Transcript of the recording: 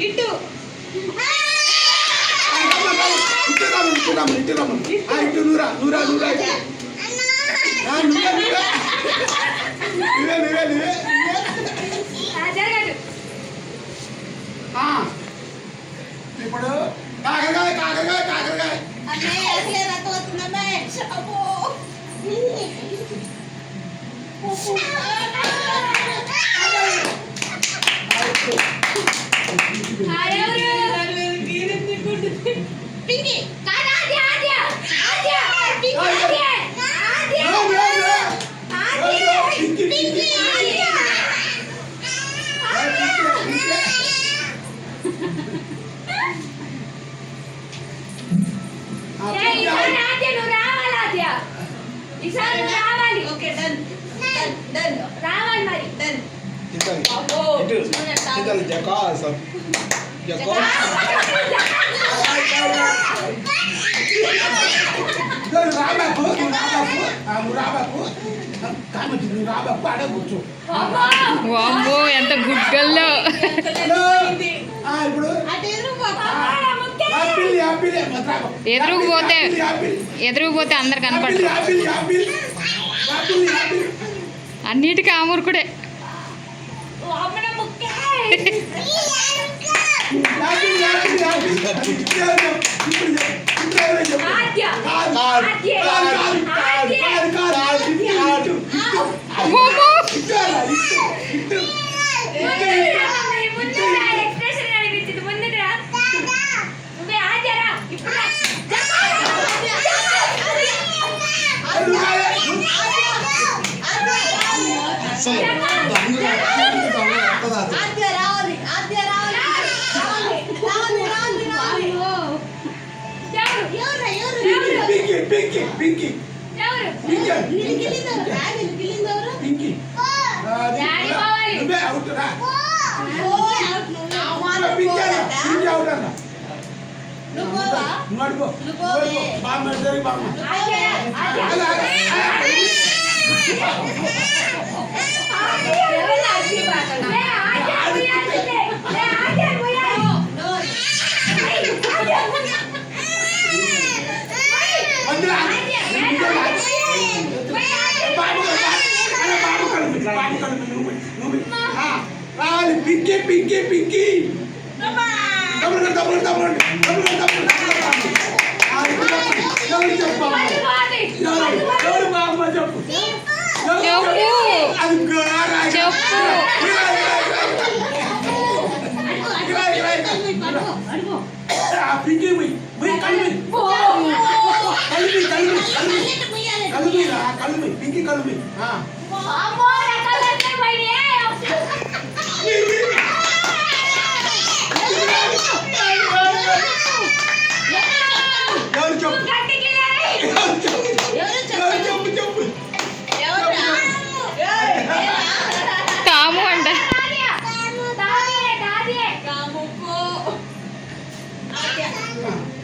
ఇటు. నూరా నూరా నూరా ఇప్పుడు కాకరకాయ కాకరకాయ కాకరకాయ నువ్వు రావాలి ఆద్య ఈసారి నువ్వు రావాలి ఓకే డన్ డన్ రావాలి మరి డన్ జకాస్ వామ్మో ఎంత గుడ్డల్లో ఇప్పుడు ఎదురుకు పోతే ఎదురుకు పోతే అందరు కనపడరు అన్నిటికీ ఆమురుకుడే ఆద్య Pinky Pinky Pinky Pinky Pinky Pinky, pinky, pinky. Come on. Come on, come on, come on. Come on, come on, come on. చెప్పు కలిపి కలిపి కలిపి కలిపి కలిపి